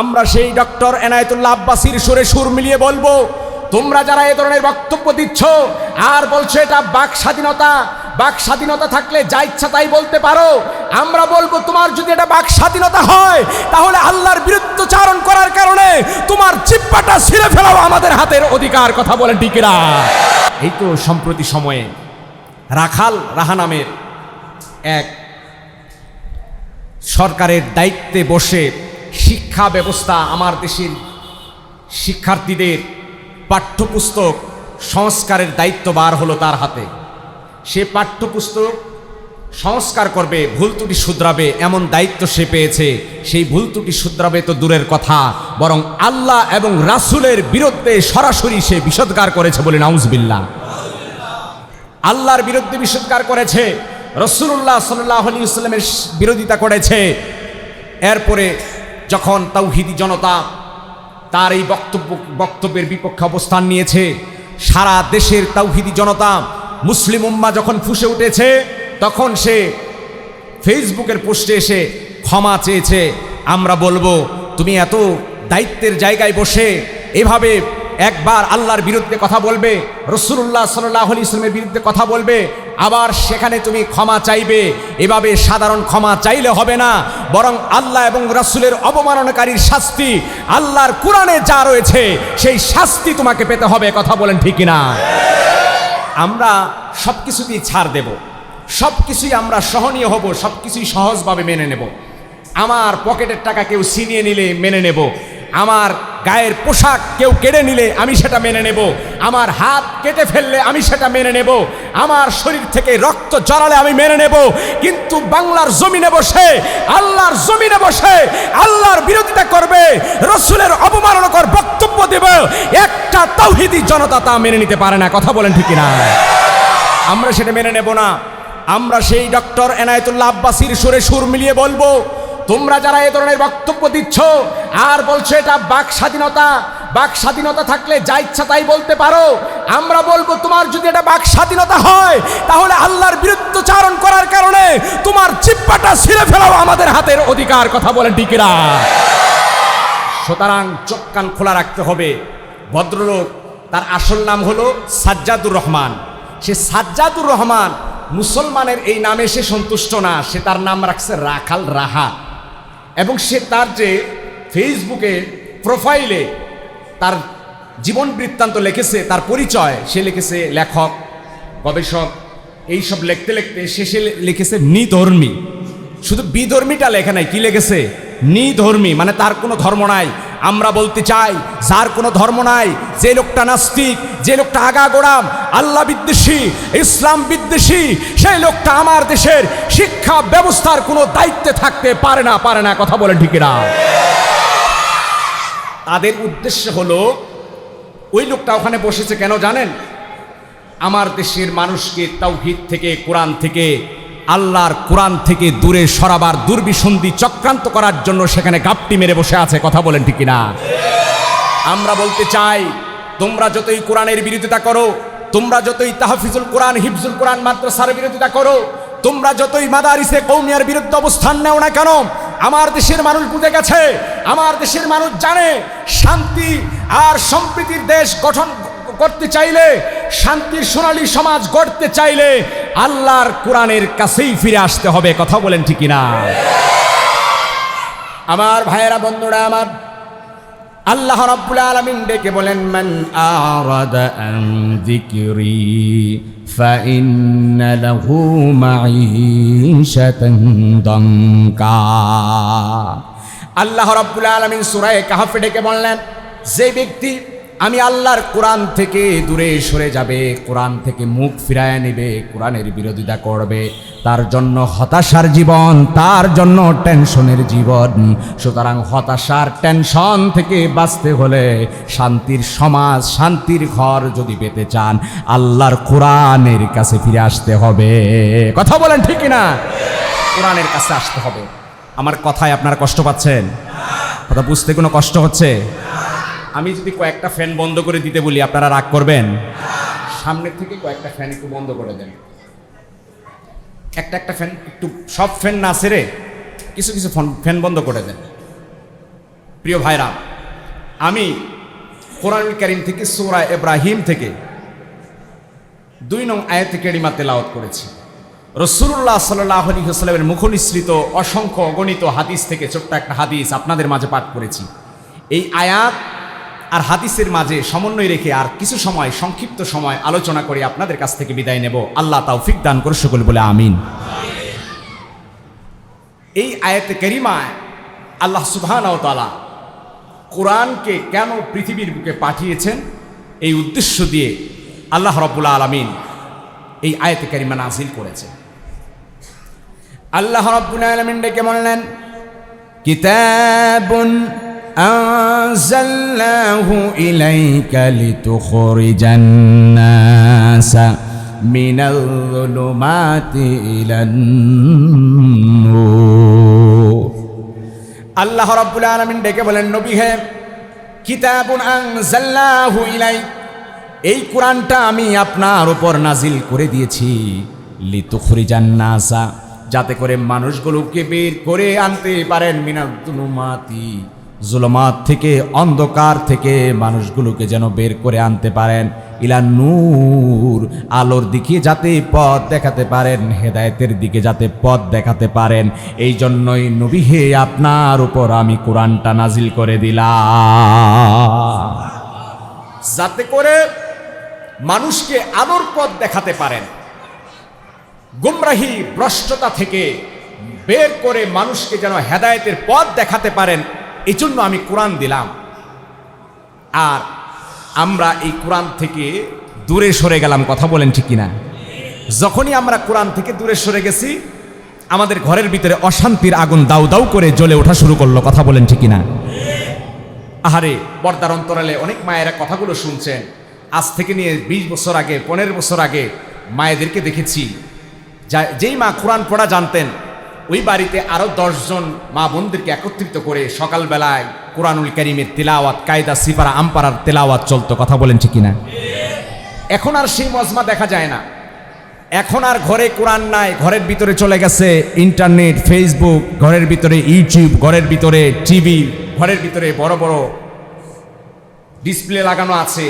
আমরা সেই ডক্টর এনায়েতুল্লাহ আব্বাসির সুরে সুর মিলিয়ে বলব, তোমরা যারা এ ধরনের বক্তব্য দিচ্ছ আর বলছো এটা বাক স্বাধীনতা বাক স্বাধীনতা থাকলে যা ইচ্ছা তাই বলতে পারো, আমরা বলব তোমার যদি এটা বাক স্বাধীনতা হয়, তাহলে আল্লাহর বিরুদ্ধচারণ করার কারণে তোমার চিপ্পাটা ছিঁড়ে ফেলাও আমাদের হাতের অধিকার কথা বলেন ডিকেরা এই তো সম্প্রতি সময়ে রাখাল রাহা নামের এক সরকারের দায়িত্বে বসে শিক্ষা ব্যবস্থা আমার দেশের শিক্ষার্থীদের পাঠ্যপুস্তক সংস্কারের দায়িত্ব বার হলো তার হাতে। সে পাঠ্যপুস্তক সংস্কার করবে, ভুল ত্রুটি শুধরাবে, এমন দায়িত্ব সে পেয়েছে। সেই ভুল ত্রুটি শুধরাবে তো দূরের কথা, বরং আল্লাহ এবং রাসূলের বিরুদ্ধে সরাসরি সে বিষদগার করেছে বলে নাউজবিল্লা আল্লাহর বিরুদ্ধে বিষদগার করেছে রসুল্লাহ সাল্লাহ আলী ইসলামের বিরোধিতা করেছে। এরপরে যখন তৌহিদি জনতা তার এই বক্তব্য, বক্তব্যের বিপক্ষে অবস্থান নিয়েছে, সারা দেশের তৌহিদি জনতা, মুসলিম উম্মা যখন ফুসে উঠেছে, তখন সে ফেসবুকের পোস্টে এসে ক্ষমা চেয়েছে। আমরা বলব, তুমি এত দায়িত্বের জায়গায় বসে এভাবে একবার আল্লাহর বিরুদ্ধে কথা বলবে রসুল্লাহ সাল্লাহ ইসলামের বিরুদ্ধে কথা বলবে, আবার সেখানে তুমি ক্ষমা চাইবে। এভাবে সাধারণ ক্ষমা চাইলে হবে না, বরং আল্লাহ এবং রাসূলের অবমাননাকারীর শাস্তি, আল্লাহর কোরআনে যা রয়েছে, সেই শাস্তি তোমাকে পেতে হবে, কথা বলেন ঠিক না আমরা সব কিছুতেই ছাড় দেব সব কিছুই আমরা সহনীয় হব সব কিছুই সহজভাবে মেনে নেব। আমার পকেটের টাকা কেউ ছিনিয়ে নিলে মেনে নেব আমার গায়ের পোশাক কেউ কেড়ে নিলে আমি সেটা মেনে নেব। আমার হাত কেটে ফেললে আমি সেটা মেনে নেব। আমার শরীর থেকে রক্ত জড়ালে আমি মেনে নেব। কিন্তু বাংলার জমিনে বসে, আল্লাহর জমিনে বসে, আল্লাহর বিরোধিতা করবে, রসুলের অবমাননাকর বক্তব্য দেবে, একটা তৌহিদি জনতা তা মেনে নিতে পারে না। কথা বলেন ঠিক না আমরা সেটা মেনে নেব না। আমরা সেই ডক্টর এনায়েতুল্লাহ আব্বাসির সুরে সুর মিলিয়ে বলব তোমরা যারা এ ধরনের বক্তব্য দিচ্ছ, আর বলছো এটা বাক স্বাধীনতা বাক স্বাধীনতা থাকলে যা ইচ্ছা তাই বলতে পারো, আমরা বলব তোমার যদি এটা বাক স্বাধীনতা হয়, তাহলে আল্লাহর বিরুদ্ধচারণ করার কারণে তোমার চিপ্পাটা ছিঁড়ে ফেলাও আমাদের হাতের অধিকার কথা বলে টিকিরা সুতরাং চোখ কান খোলা রাখতে হবে। ভদ্রলোক, তার আসল নাম হলো সাজ্জাদুর রহমান। সে সাজ্জাদুর রহমান মুসলমানের এই নামে সে সন্তুষ্ট না, সে তার নাম রাখছে রাখাল রাহা। এবং সে তার যে ফেসবুকে প্রোফাইলে তার জীবন বৃত্তান্ত লিখেছে, তার পরিচয়, সে লিখেছে লেখক, গবেষক, এইসব লিখতে লিখতে সে সে লিখেছে নিধর্মী শুধু বিধর্মীটা লেখা নাই, কি লিখেছে? নিধর্মী মানে তার কোনো ধর্ম নাই। আমরা বলতে চাই, যার কোনো ধর্ম নাই, যে লোকটা নাস্তিক, যে লোকটা আগাগোড়াম আল্লাহ বিদ্বেষী, ইসলাম বিদ্বেষী, সেই লোকটা আমার দেশের শিক্ষা ব্যবস্থার কোনো দায়িত্বে থাকতে পারে না পারে না, কথা বলে ঠিকিরা তাদের উদ্দেশ্য হলো, ওই লোকটা ওখানে বসেছে কেন জানেন? আমার দেশের মানুষকে তাওহিদ থেকে, কোরআন থেকে আল্লাহর কোরআন থেকে দূরে সরাবার দুর্বিসন্ধি চক্রান্ত করার জন্য সেখানে গাপটি মেরে বসে আছে, কথা বলেন ঠিক না আমরা বলতে চাই, তোমরা যতই কোরআনের বিরোধিতা করো, তোমরা যতই তাহফিজুল কোরআন, হিফজুল কোরআন মাদ্রাসার বিরোধিতা করো, তোমরা যতই মাদারিসে কৌমিয়ার বিরুদ্ধে অবস্থান নেও না কেন, আমার দেশের মানুষ বুঝে গেছে, আমার দেশের মানুষ জানে, শান্তি আর সম্প্রীতির দেশ গঠন করতে চাইলে, শান্তির সোনালী সমাজ গড়তে চাইলে আল্লাহর কোরআনের কাছেই ফিরে আসতে হবে, কথা বলেন ঠিক না আমার ভাইয়েরা, বন্ধুরা, আমার আল্লাহ রাব্বুল আলামিন ডেকে বলেন, মান আরাদা আন যিকরি ফাইন্না লাহু মাঈশাতান দাঙ্কা। আল্লাহ রাব্বুল আলামিন সূরা কাহফে ডেকে বললেন, যে ব্যক্তি আমি আল্লাহর কোরআন থেকে দূরে সরে যাবে, কোরআন থেকে মুখ ফিরায় নেবে, কোরআনের বিরোধিতা করবে। তার জন্য হতাশার জীবন, তার জন্য টেনশনের জীবন। সুতরাং হতাশার টেনশন থেকে বাঁচতে হলে শান্তির সমাজ, শান্তির ঘর যদি পেতে চান, আল্লাহর কোরআনের কাছে ফিরে আসতে হবে। কথা বলেন ঠিক না কোরআনের কাছে আসতে হবে। আমার কথায় আপনারা কষ্ট পাচ্ছেন? কথা বুঝতে কোনো কষ্ট হচ্ছে? আমি যদি কয়েকটা ফ্যান বন্ধ করে দিতে বলি, আপনারা রাগ করবেন? সামনের থেকে কয়েকটা ফ্যান একটু বন্ধ করে দেন। একটা একটা ফ্যান একটু, সব ফ্যান না সেরে কিছু কিছু ফ্যান বন্ধ করে দেন। প্রিয় ভাইরা, আমি কোরআন করিম থেকে, সূরা ইব্রাহিম থেকে দুই নং আয়াতে কেরিমা তেলাওয়াত করেছি। রসুল্লাহ সাল্লাহ আলী হাসলামের মুখনিসৃত অসংখ্য অগণিত হাদিস থেকে ছোট্ট একটা হাদিস আপনাদের মাঝে পাঠ করেছি। এই আয়াত আর হাদিসের মাঝে সমন্বয় রেখে আর কিছু সময়, সংক্ষিপ্ত সময় আলোচনা করে আপনাদের কাছ থেকে বিদায় নেব। আল্লাহ তৌফিক দান করে সকল বলে আমিন। এই আয়াতে কেরিমায় আল্লাহ সুবহান তালা কোরআনকে কেন পৃথিবীর বুকে পাঠিয়েছেন? এই উদ্দেশ্য দিয়ে আল্লাহ রব্বুল আলমিন এই আয়াতে কারিমা নাজিল করেছে আল্লাহ রব্বুল আলমিন ডেকে বললেন, কিতাবুন أنزلناه إليك لتخرج الناس من الظلمات إلى النور আল্লাহ রাব্বুল আলামিন ডেকে বলেন নবী হে কিতাবুন আনজাল্লাহু ইলাই এই কোরআনটা আমি আপনার উপর নাজিল করে দিয়েছি লিতুখরিজান নাসা যাতে করে মানুষগুলোকে বের করে আনতে পারেন মিনাদুলুমাতি জুলমাত থেকে, অন্ধকার থেকে মানুষগুলোকে যেন বের করে আনতে পারেন। ইলা নূর, আলোর দিকে যাতে পথ দেখাতে পারেন, হেদায়েতের দিকে যাতে পথ দেখাতে পারেন। এই জন্যই নবী হে, আপনার উপর আমি কোরআনটা নাজিল করে দিলাম। যাতে করে মানুষকে আলোর পথ দেখাতে পারেন। গুমরাহি ভ্রষ্টতা থেকে বের করে মানুষকে যেন হেদায়েতের পথ দেখাতে পারেন। এই জন্য আমি কোরআন দিলাম। আর আমরা এই কোরআন থেকে দূরে সরে গেলাম, কথা বলেন ঠিক কিনা? যখনই আমরা কোরআন থেকে দূরে সরে গেছি, আমাদের ঘরের ভিতরে অশান্তির আগুন দাউ দাউ করে জ্বলে ওঠা শুরু করল, কথা বলেন ঠিক কিনা? আহারে, পর্দার অন্তরালে অনেক মায়েরা কথাগুলো শুনছেন। আজ থেকে নিয়ে বিশ বছর আগে, পনেরো বছর আগে মায়েদেরকে দেখেছি। যেই মা কোরআন পড়া জানতেন ওই বাড়িতে আরও দশজন মা বোনদেরকে একত্রিত করে সকালবেলায় কোরআনুল করিমের তেলাওয়াত, কায়দা সিপারা আমপারার তেলাওয়াত চলতো। কথা বলেন ঠিক কিনা? এখন আর সেই মজমা দেখা যায় না। এখন আর ঘরে কোরআন নাই, ঘরের ভিতরে চলে গেছে ইন্টারনেট, ফেসবুক, ঘরের ভিতরে ইউটিউব, ঘরের ভিতরে টিভি, ঘরের ভিতরে বড় বড় ডিসপ্লে লাগানো আছে।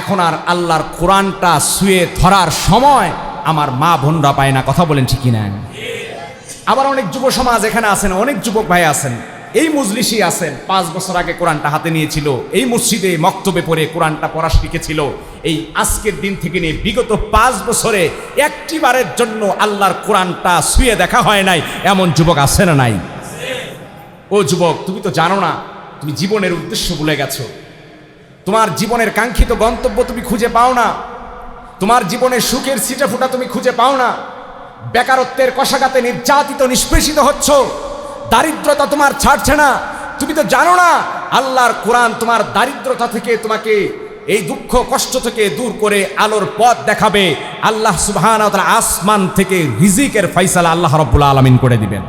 এখন আর আল্লাহর কোরআনটা শুয়ে ধরার সময় আমার মা বোনরা পায় না। কথা বলেন ঠিকই না আবার অনেক যুব সমাজ এখানে আছেন, অনেক যুবক ভাই আছেন। এই মজলিসই আছেন। পাঁচ বছর আগে কোরআনটা হাতে নিয়েছিল। এই মসজিদে মক্তবে পড়ে কোরআনটা পড়া শিখেছিল। এই আজকের দিন থেকে নিয়ে বিগত পাঁচ বছরে একটি বারের জন্য আল্লাহর কোরআনটা শুয়ে দেখা হয় নাই। এমন যুবক আছে না নাই? ও যুবক, তুমি তো জানো না, তুমি জীবনের উদ্দেশ্য ভুলে গেছো। তোমার জীবনের কাঙ্ক্ষিত গন্তব্য তুমি খুঁজে পাও না। তোমার জীবনের সুখের সিটে ফুটা তুমি খুঁজে পাও না। বেকারত্বের কষাঘাতে নির্যাতিত, নিষ্পেষিত হচ্ছ। দারিদ্রতা তোমার ছাড়ছে না। তুমি তো জানো না, আল্লাহর কোরআন তোমার দারিদ্রতা থেকে তোমাকে এই দুঃখ, কষ্ট থেকে দূর করে আলোর পথ দেখাবে। আল্লাহ সুবহান আসমান থেকে রিজিকের ফাইসালা আল্লাহ রব্বুল আলমিন করে দিবেন।